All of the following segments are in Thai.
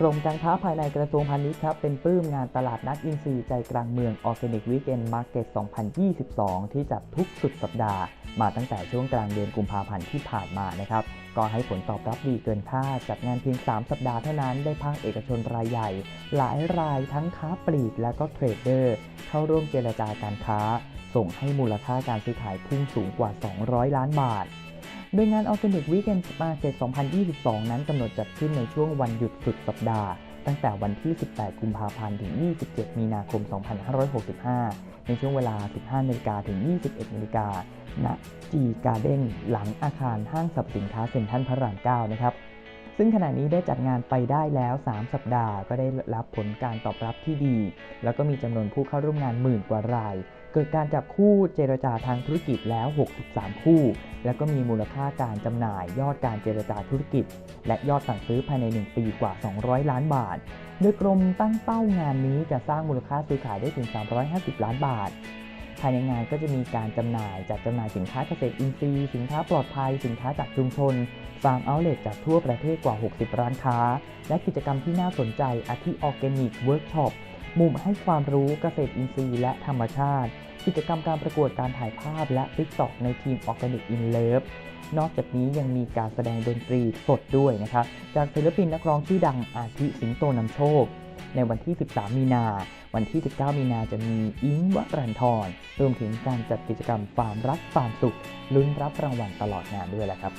กรมการค้าภายในกระทรวงพาณิชย์ครับเป็นปลื้มงานตลาดนัดอินทรีย์ใจกลางเมือง Organic Weekend Market 2022 ที่จัดทุกสุดสัปดาห์ มาตั้งแต่ช่วงกลางเดือนกุมภาพันธ์ที่ผ่านมานะครับ ก็ให้ผลตอบรับดีเกินคาดจัดงานเพียง 3 สัปดาห์เท่านั้นได้ภาคเอกชนรายใหญ่ หลายรายทั้งค้าปลีกและก็เทรดเดอร์ เข้าร่วมเจรจาการค้า ส่งให้มูลค่าการซื้อขายพุ่งสูงกว่า 200 ล้านบาท โดยงาน Organic Weekend Market 2022 นั้นกำหนดจัดขึ้นในช่วงวันหยุดสุดสัปดาห์ ตั้งแต่วันที่ 18 กุมภาพันธ์ ถึง 27 มีนาคม 2565 ในช่วงเวลา 15นาฬิกาถึง 21นาฬิกาณจีการ์เด้นหลังอาคารห้างสรรพสินค้าเซ็นทรัลพระราม 9 นะครับซึ่งขณะนี้ได้จัดงานไปได้แล้ว 3 สัปดาห์ ก็ได้รับผลการตอบรับที่ดี แล้วก็มีจำนวนผู้เข้าร่วมงานหมื่นกว่าราย เกิดการจับคู่เจรจาทางธุรกิจแล้ว 63 คู่ แล้วก็มีมูลค่าการจำหน่ายยอดการเจรจาธุรกิจ และยอดสั่งซื้อภายใน 1 ปีกว่า 200 ล้านบาท โดยกรมตั้งเป้างานนี้จะสร้างมูลค่าซื้อขายได้ถึง 350 ล้านบาท ภายในงานก็จะมีการจำหน่ายจัดจำหน่ายสินค้าเกษตรอินทรีย์ สินค้าปลอดภัย สินค้าจากชุมชน ฟาร์มเอาเลทจากทั่วประเทศกว่า 60 ร้านค้า และกิจกรรมที่น่าสนใจอาทิออร์แกนิกเวิร์กช็อป มุมให้ความรู้เกษตรอินทรีย์และธรรมชาติ กิจกรรมการประกวดการถ่ายภาพและ t ิ k t o k ในทีม Organic in Love นอกจากนี้ยังมีการแสดงดนตรีสดด้วยนะครับจากศิลปินนักร้องชื่อดังอาทิสิงโตนำโชค ในวันที่ 13 มีนา วันที่ 19 มีนาจะมีอิงค์วรันทรรวมถึงการจัดกิจกรรมฟาร์มรักฟาร์มสุข ลุ้นรับรางวัลตลอดงานด้วยแหละครับ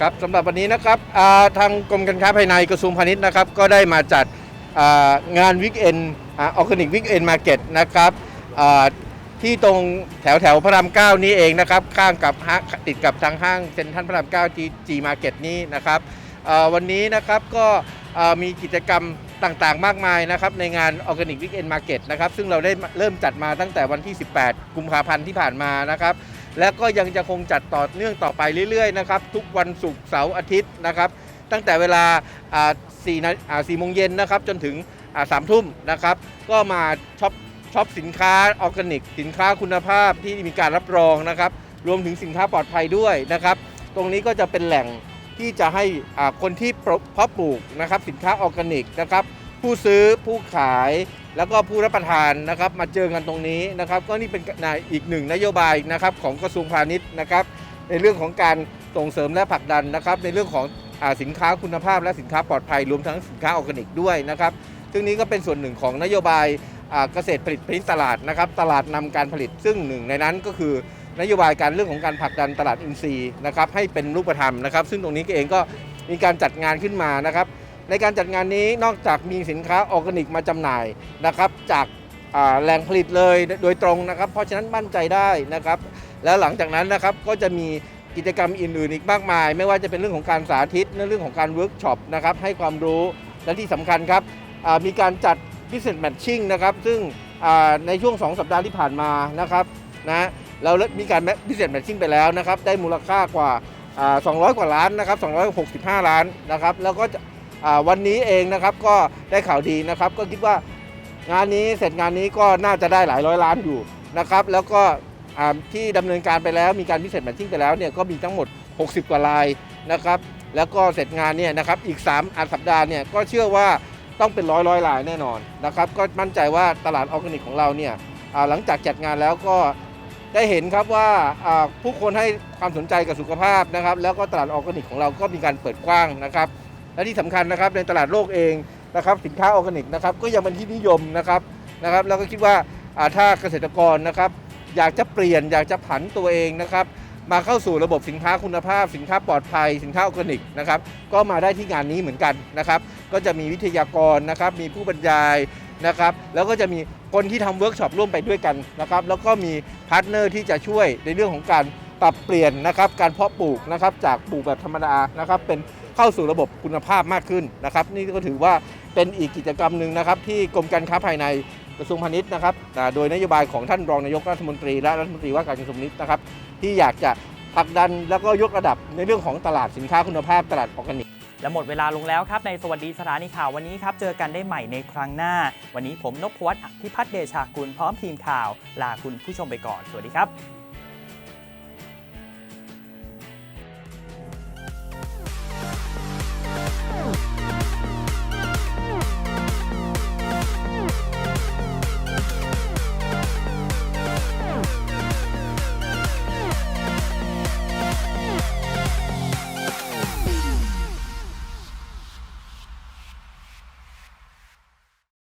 ครับสำหรับวันนี้นะครับทางกรมการค้าภายในกระทรวงพาณิชย์นะครับ ก็ได้มาจัดงานวิกเอน ออร์แกนิกวิกเอนมาร์เก็ตนะครับที่ตรงแถวแถวพระรามเก้านี้เองนะครับข้างกับติดกับทางห้างเซ็นทรัลพระรามเก้าจีจีมาร์เก็ตนี้นะครับวันนี้นะครับก็มีกิจกรรมต่างๆ มากมายนะครับในงาน Organic Weekend Market นะครับซึ่งเราได้เริ่มจัดมาตั้งแต่วันที่ 18 กุมภาพันธ์ที่ผ่านมานะครับและก็ยังจะคงจัดต่อเนื่องต่อไปเรื่อยๆนะครับทุกวันศุกร์เสาร์อาทิตย์นะครับตั้งแต่เวลาอ่า4นาอ่า4โมงเย็นนะครับจนถึง อ่า3ทุ่มนะครับ ก็มาช็อปช็อปสินค้าออร์แกนิก สินค้าคุณภาพที่มีการรับรองนะครับ รวมถึงสินค้าปลอดภัยด้วยนะครับ ตรงนี้ก็จะเป็นแหล่งที่จะให้อ่าคนที่เพาะปลูกนะครับ สินค้าออร์แกนิกนะครับ ผู้ซื้อผู้ขายแล้วก็ผู้รับประทานนะครับ มาเจอกันตรงนี้นะครับ ก็นี่เป็นนายอีกหนึ่งนโยบายนะครับของกระทรวงพาณิชย์นะครับ ในเรื่องของการส่งเสริมและผลักดันนะครับ ในเรื่องของอาสินค้าคุณภาพและสินค้าปลอดภัยรวมทั้งสินค้าออร์แกนิกด้วยนะครับ ซึ่งนี้ก็เป็นส่วนหนึ่งของนโยบายเกษตรผลิตผลิตตลาดนะครับตลาดนำการผลิตซึ่งหนึ่งในนั้นก็คือนโยบายการเรื่องของการผลักดันตลาดอินทรีย์นะครับให้เป็นรูปธรรมนะครับ ซึ่งตรงนี้เองก็มีการจัดงานขึ้นมานะครับ ในการจัดงานนี้นอกจากมีสินค้าออร์แกนิกมาจำหน่ายนะครับ จากแหล่งผลิตเลยโดยตรงนะครับ เพราะฉะนั้นมั่นใจได้นะครับ แล้วหลังจากนั้นนะครับก็จะมีกิจกรรมอื่นๆอีกมากมาย ไม่ว่าจะเป็นเรื่องของการสาธิตเรื่องของการเวิร์กช็อปนะครับให้ความรู้และที่สำคัญครับ มีการจัด business matching นะครับซึ่งในช่วง 2 สัปดาห์ที่ผ่านมานะครับนะเรามีการ business matching ไปแล้วนะครับได้มูลค่ากว่าอ่า 200 กว่าล้านนะครับ265 ล้านนะครับแล้วก็วันนี้เองนะครับก็ได้ข่าวดีนะครับก็คิดว่างานนี้เสร็จงานนี้ก็น่าจะได้หลายร้อยล้านอยู่นะครับแล้วก็ที่ดำเนินการไปแล้วมีการพิเศษแมทชิ่งไปแล้วเนี่ยก็มีทั้งหมด 60 กว่าลายนะครับแล้วก็เสร็จงานเนี่ยนะครับอีก3อันสัปดาห์เนี่ยก็เชื่อว่า ต้องเป็นร้อยร้อยลายแน่นอนนะครับก็มั่นใจว่าตลาดออร์แกนิกของเราเนี่ยหลังจากจัดงานแล้วก็ได้เห็นครับว่าผู้คนให้ความสนใจกับสุขภาพนะครับ แล้วก็ตลาดออร์แกนิกของเราก็มีการเปิดกว้างนะครับ และที่สำคัญนะครับในตลาดโลกเองนะครับสินค้าออร์แกนิกนะครับก็ยังเป็นที่นิยมนะครับนะครับแล้วก็คิดว่าถ้าเกษตรกรนะครับอยากจะเปลี่ยนอยากจะผันตัวเองนะครับ มาเข้าสู่ระบบสินค้าคุณภาพ สินค้าปลอดภัย สินค้าออร์แกนิกนะครับก็มาได้ที่งานนี้เหมือนกันนะครับก็จะมีวิทยากรนะครับมีผู้บรรยายนะครับแล้วก็จะมีคนที่ทำเวิร์กช็อปร่วมไปด้วยกันนะครับแล้วก็มีพาร์ทเนอร์ที่จะช่วยในเรื่องของการปรับเปลี่ยนนะครับการเพาะปลูกนะครับจากปลูกแบบธรรมดานะครับเป็นเข้าสู่ระบบคุณภาพมากขึ้นนะครับ นี่ก็ถือว่าเป็นอีกกิจกรรมหนึ่งนะครับที่กรมการค้าภายใน กระทรวงพาณิชย์นะครับโดยนโยบายของท่านรองนายกรัฐมนตรีและรัฐมนตรีว่าการกระทรวงพาณิชย์นะครับที่อยากจะผลักดันแล้วก็ยกระดับในเรื่องของตลาดสินค้าคุณภาพตลาดออร์แกนิกและหมดเวลาลงแล้วครับในสวัสดีสถานีข่าววันนี้ครับเจอกันได้ใหม่ในครั้งหน้า วันนี้ผมนพวัตน์พิพัฒน์เดชากุลพร้อมทีมข่าว ลาคุณผู้ชมไปก่อน สวัสดีครับ